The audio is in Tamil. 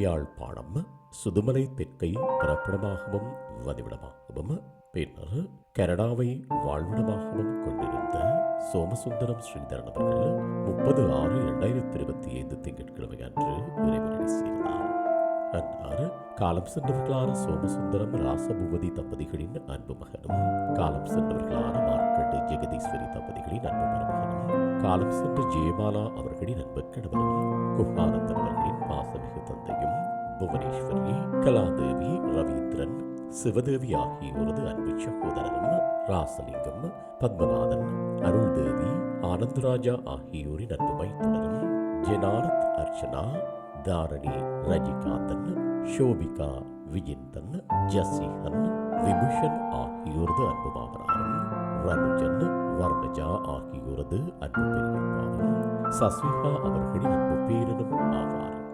யாழ்ப்பாணம் சுதுமலை தெற்கை பிறப்பிடமாகவும் வதிவிடமாகவும் பின்னர் கனடாவை வாழ்விடமாகவும் கொண்டிருந்த சோமசுந்தரம் ஸ்ரீதரன் அவர்கள் முப்பது ஆறு இரண்டாயிரத்தி இருபத்தி ஐந்து திங்கட்கிழமை அன்று இறைவனடி சேர்ந்தார். அன்னார் காலம் சென்றவர்களான சோமசுந்தரம் ராசபூபதி தம்பதிகளின் அன்பு மகனும் காலம் சென்றவர்களான மார்க்கண்டு ஜெகதீஸ்வரி தம்பதிகளின் அன்பு மருமகனும் காலம் சென்ற ஜெயமாலா அவர்களின் அன்பு கணவனும் குஹானந்தன் அவர்கள் புவனேஸ்வரி கலாதேவி ரவீந்திரன் சிவதேவி ஆகியோரது அன்பு சகோதரரும் ராசலிங்கம் பத்மநாதன் அருள்தேவி ஆனந்தராஜா ஆகியோரின் அன்பு மைத்துனரும் ஜெனாரத் அர்ச்சனா தாரணி ரஜிகாந்தன் ஷோபிகா விஜிந்தன் ஜசிஹன் விபூஷன் ஆகியோரது அன்பு மாமனாரும் ரனுஜன் வர்ணஜா ஆகியோரது அன்பு பெரியப்பாவும் சஸ்விகா அவர்களின் அன்பு பேரனும் ஆவார்.